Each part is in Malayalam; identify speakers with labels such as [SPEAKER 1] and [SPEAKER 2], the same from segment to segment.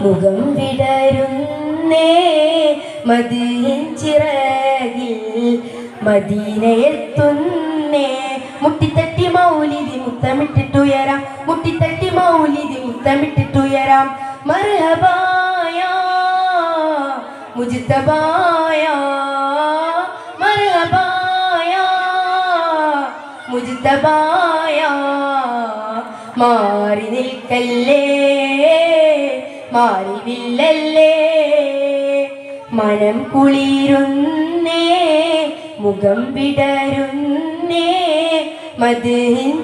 [SPEAKER 1] മുഖം വിടരുന്നേ. മതിയിൻ ചിറകിൽ മദീനയെത്തുന്നേ മുട്ടിത്തട്ടി മൗലിതി മുത്തമിട്ടിട്ടുയരാം. മുട്ടിത്തട്ടി മൗലിതി മുത്തമിട്ടിട്ടുയരാം. മർഹബായ മുജിത്തബായ മർഹബായ മുജിത്തബായ. മാറി നിൽക്കല്ലേ. മാറിവില്ലല്ലേ? മനം കുളിരുന്നേ മുഖം വിടരുന്നേ മതിൻ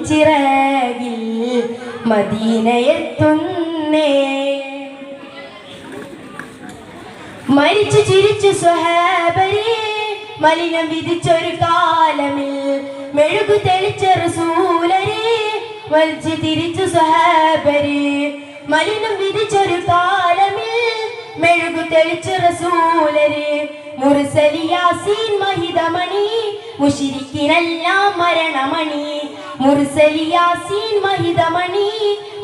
[SPEAKER 1] മദീനയെത്തുന്നേ മരിച്ചു ചിരിച്ചു സ്വഹാബരെ മലിനം വിധിച്ചൊരു കാലമിൽ മെഴുകു തെളിച്ച റസൂലരെ വലിച്ചു തിരിച്ചു സ്വഹാബരെ മലിനം വിധിച്ചൊരു കാലം തെളിച്ച റസൂലരെ. മുർസലിയാസീൻ മഹിതമണി. മുഷിരിക്കിനെല്ലാം മരണമണി. മുർസലിയാസീൻ മഹിതമണി.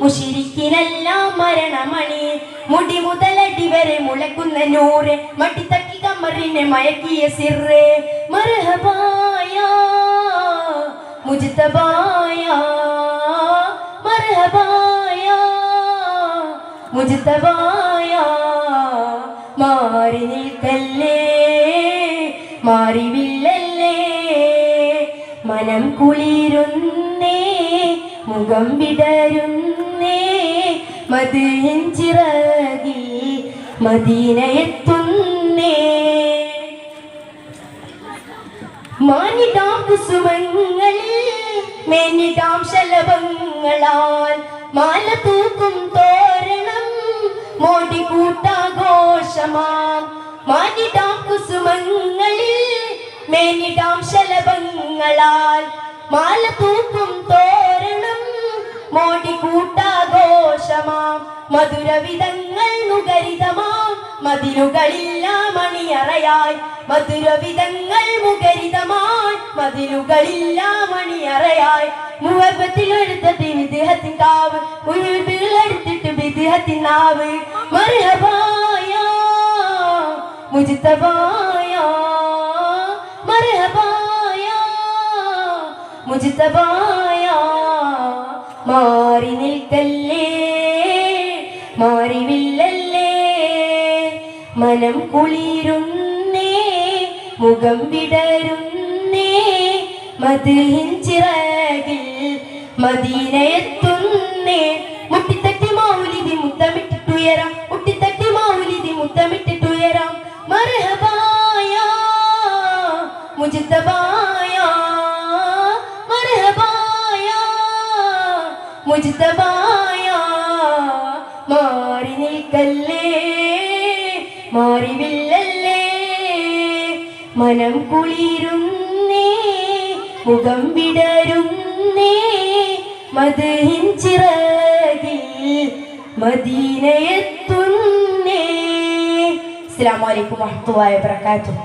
[SPEAKER 1] മുഷിരിക്കിനെല്ലാം മരണമണി. മുടി മുതലടി വരെ മുളക്കുന്ന നൂറ്. മട്ടിത്തക്കി കമ്മറിനെ മയക്കിയ സിറേ മർഹബായ മുജ്തബായ മർഹബായ മുജ്തബായ മാറി നിൽക്കല്ലേ? മാറിവില്ലല്ലേ? മനം കുളിരുന്നേ മുഖം വിടരുന്നേ മതിയിൻ ചിറകിൽ മദീനയെത്തുന്നേ. മാനിടാം കുസുമങ്ങളിൽ മേനിടാം ശലഭങ്ങളാൽ മാല തൂക്കും തോരണം മോടി കൂട്ടാഘോഷമാം മാനിടാം കുസുമങ്ങളിൽ മേനിടാം ശലഭങ്ങളാൽ. മാല തൂക്കും തോരണം മോടി കൂട്ടാഘോഷമാം മധുരവിധങ്ങൾ മുഖരിതമാം മതിലുകളില്ല മണിയറയായി. മധുരവിധങ്ങൾ മുഖരിതമാൻ മതിലുകളില്ല മണിയറയായി. മുഹബത്തിൽ എടുത്തിട്ട് വിദേഹത്തിൻ കാവ് ഉയർത്തിട്ട് വിദേഹത്തിൻ നാവ്. മുജിത്തബായ മർഹബായ മുജിത്തബായ മാറി നിൽക്കല്ലേ മാറിവില്ലല്ലേ മനം കുളിരുന്നേ മുഖം വിടരുന്നേ മതിഹിൻ ചിറകിൽ മദീനയെത്തുന്നേ. മുട്ടിത്തട്ടി മൗലിതി മുത്തമിട്ടിട്ടുയരാം. മുജ്തബായ മാറി നിൽക്കല്ലേ? മാറിവില്ലല്ലേ? മനം കുളിരുന്നേ മുഖം വിടരുന്നേ മതിൻ ചിറകിൽ മദീനയെത്തുന്നേ. അലൈക്കും വറഹ്മത്തുള്ളാഹി വബറകാതുഹു.